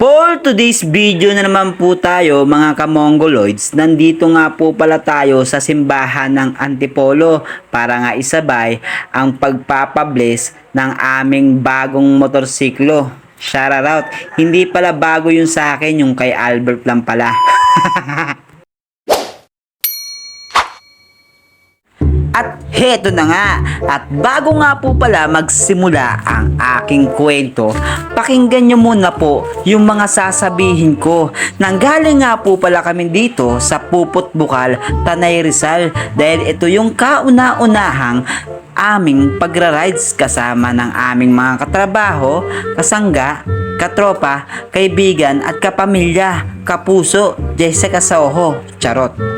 For today's video na naman po tayo mga kamongoloids, nandito nga po pala tayo sa simbahan ng Antipolo para nga isabay ang pagpapabless ng aming bagong motorsiklo. Shout out. Hindi pala bago yun sa akin, yung kay Albert lang pala. heto na nga, at bago nga po pala magsimula ang aking kwento, pakinggan nyo muna po yung mga sasabihin ko. Nanggaling nga po pala kami dito sa Puput Bukal, Tanay Rizal dahil ito yung kauna-unahang aming pagra-rides kasama ng aming mga katrabaho, kasangga, katropa, kaibigan at kapamilya, kapuso, Jessica Soho, charot.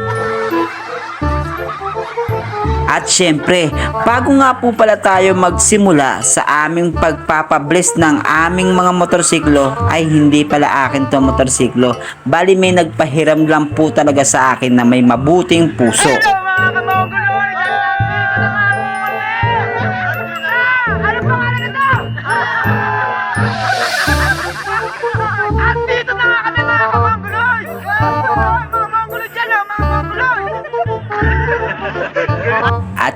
At syempre, bago nga po pala tayo magsimula sa aming pagpapabless ng aming mga motorsiklo, ay hindi pala akin to motorsiklo. Bali may nagpahiram lang po talaga sa akin na may mabuting puso.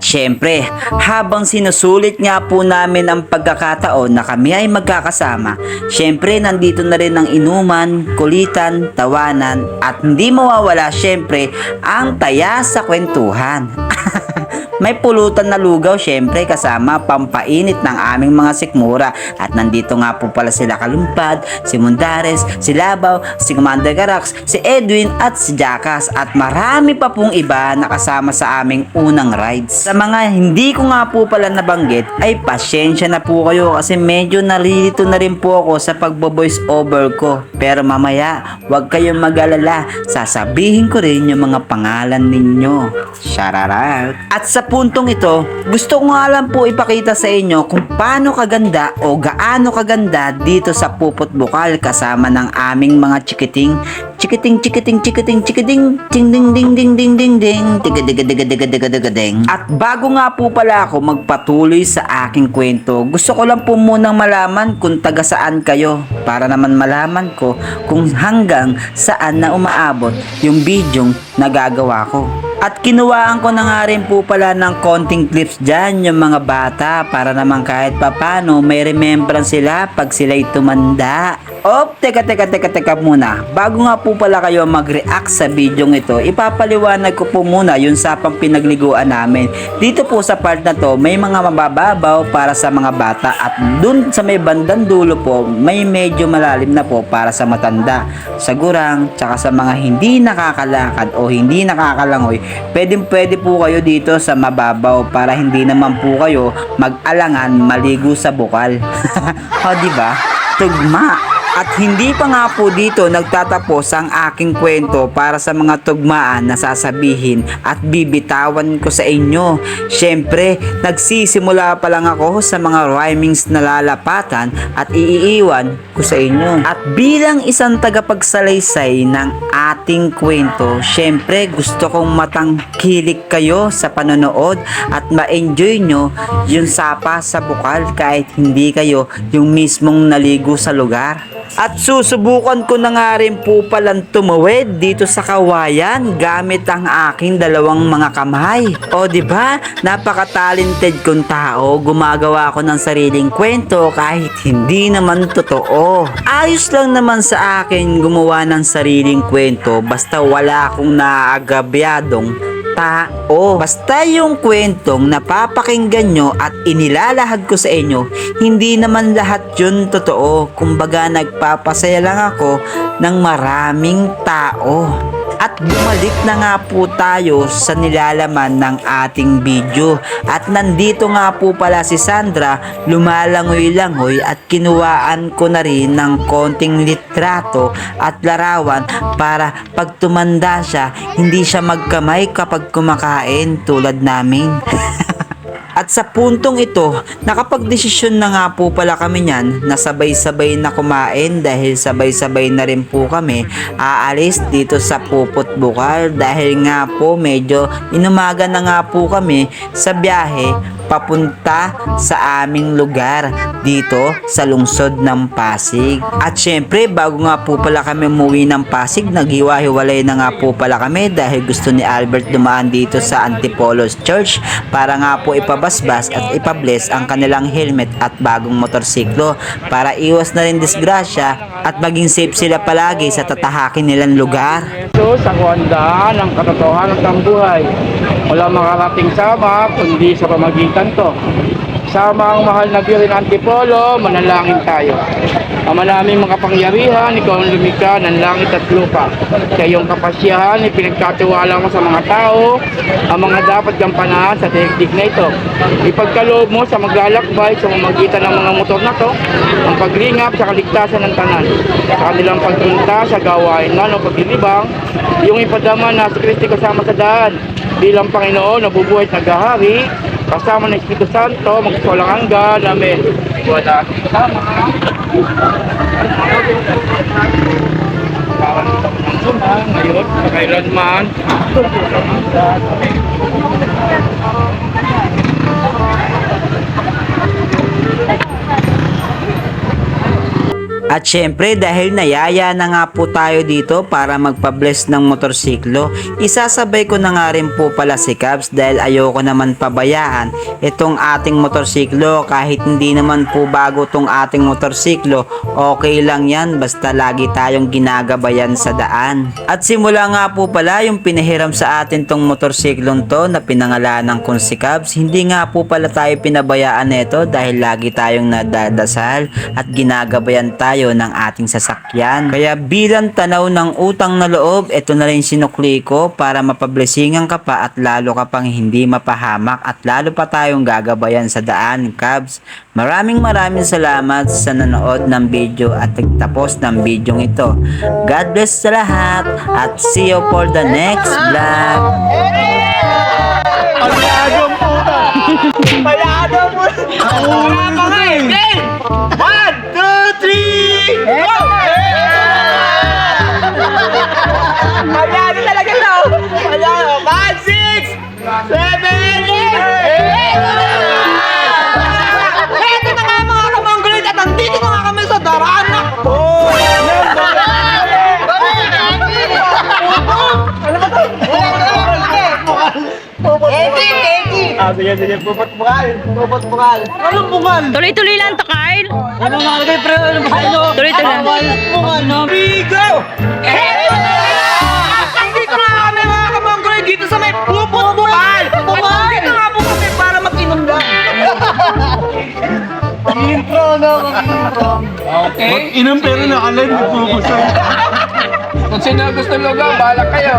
At syempre, habang sinusulit nga po namin ang pagkakataon na kami ay magkakasama, syempre nandito na rin ang inuman, kulitan, tawanan, at hindi mawawala syempre ang taya sa kwentuhan. May pulutan na lugaw syempre kasama pampainit ng aming mga sikmura at nandito nga po pala sila Kalumpad, si Mundares, si Labaw, si Commander Garax, si Edwin at si Jackas at marami pa pong iba na kasama sa aming unang rides. Sa mga hindi ko nga po pala nabanggit ay pasyensya na po kayo kasi medyo nalilito na rin po ako sa pagbo-voice over ko. Pero mamaya, huwag kayong mag-alala. Sasabihin ko rin yung mga pangalan ninyo. Shararat. At sa puntong ito, gusto ko nga lang po ipakita sa inyo kung paano kaganda o gaano kaganda dito sa Pupot Bukal kasama ng aming mga chikiting. Chikiting chikiting chikiting chikiting ting ding ding ding ding ding ding ding. At bago nga po pala ako magpatuloy sa aking kwento gusto ko lang po munang malaman kung taga saan kayo para naman malaman ko kung hanggang saan na umaabot yung bidyong nagagawa ko at kinuhaan ko na nga rin po pala ng konting clips dyan yung mga bata para naman kahit papano may remembrance sila pag sila'y tumanda. Op, teka teka teka teka muna. Bago nga po pala kayo mag-react sa video ito, ipapaliwanag ko po muna yung sapang pinagliguan namin. Dito po sa part na to, may mga mabababaw para sa mga bata at dun sa may bandang dulo po, may medyo malalim na po para sa matanda. Sa gurang, tsaka sa mga hindi nakakalakad o hindi nakakalangoy, pwedeng pwede po kayo dito sa mababaw para hindi naman po kayo mag-alangan maligo sa bukal. o di ba? Tugma. At hindi pa nga po dito nagtatapos ang aking kwento para sa mga tugmaan na sasabihin at bibitawan ko sa inyo. Siyempre, nagsisimula pa lang ako sa mga rhymings na lalapatan at iiiwan ko sa inyo. At bilang isang tagapagsalaysay ng ating kwento, siyempre gusto kong matangkilik kayo sa panonood at ma-enjoy nyo yung sapa sa bukal kahit hindi kayo yung mismong naligo sa lugar. At susubukan ko na nga rin po palang tumawid dito sa kawayan gamit ang aking dalawang mga kamay. O ba? Napaka-talented kong tao, gumagawa ko ng sariling kwento kahit hindi naman totoo. Ayos lang naman sa akin gumawa ng sariling kwento basta wala akong naagabyadong tao. Basta yung kwentong napapakinggan nyo at inilalahad ko sa inyo, hindi naman lahat yun totoo. Kumbaga nagpapasaya lang ako ng maraming tao. At bumalik na nga po tayo sa nilalaman ng ating video. At nandito nga po pala si Sandra, lumalangoy-langoy at kinuwaan ko na rin ng konting litrato at larawan para pag tumanda siya, hindi siya magkamay kapag kumakain tulad namin. At sa puntong ito, nakapagdesisyon na nga po pala kami niyan na sabay-sabay na kumain dahil sabay-sabay na rin po kami aalis dito sa Pupot Bukal. Dahil nga po medyo inumaga na nga po kami sa biyahe papunta sa aming lugar dito sa lungsod ng Pasig. At syempre, bago nga po pala kami umuwi ng Pasig, naghiwa-hiwalay na nga po pala kami dahil gusto ni Albert dumaan dito sa Antipolos Church para nga po ipabasbas at ipabless ang kanilang helmet at bagong motorsiklo para iwas na rin disgrasya at maging safe sila palagi sa tatahakin nilang lugar. Ito sa kuhandaan ng katotohanan ng buhay. Wala makarating sama kundi sa pamagitan ko. Sama ang mahal na Birin Antipolo, manalangin tayo. Ama naming makapangyarihan, ikaw ang lumikha ng langit at lupa. Sa iyong kapasyahan, ipinagkatiwala mo sa mga tao ang mga dapat gampanan sa daigdig na ito. Ipagkaloob mo sa maglalakbay sa mamagitan ng mga motor na to, ang paglingap sa kaligtasan ng tanan. Sa kanilang pagpunta sa gawain man o paglilibang, yung ipadama na si Kristi kasama sa daan bilang Panginoon na bubuhay at naghahari, kasama ng Espiritu Santo, magsawalang hanggan. Amen. Wala kasama. Ngayon, sa kailanman. At syempre dahil nayaya na nga po tayo dito para magpa-bless ng motorsiklo, isasabay ko na nga rin po pala si Cabs dahil ayoko naman pabayaan itong ating motorsiklo kahit hindi naman po bago tong ating motorsiklo, okay lang yan basta lagi tayong ginagabayan sa daan. At simula nga po pala yung pinahiram sa atin tong motorsiklong to na pinangalanan kong si Cabs, hindi nga po pala tayo pinabayaan nito dahil lagi tayong nadadasal at ginagabayan tayo ng ating sasakyan. Kaya bilang tanaw ng utang na loob, ito na rin sinukli ko para mapablesingan ka pa at lalo ka pang hindi mapahamak at lalo pa tayong gagabayan sa daan, Cabs. Maraming maraming salamat sa nanood ng video at nagtapos ng video ito. God bless sa lahat at see you for the next vlog. Wala sige, sige, pupot bukal, pupot bukal. Anong bukal? Tuloy-tuloy lang to, Kyle. Ano nakalagay pre? Ano ba kayo? Tuloy-tuloy. Bukal na. Bigo! Eto na! Andito na kami mga kamangguloy dito sa may pupot bukal! Bukal! Dito nga po kami para mag-inom lang. Intro na, intro. Okay. Inang pero nakalive, nagpupusan. Kung sino gusto lugaw, bahala kayo.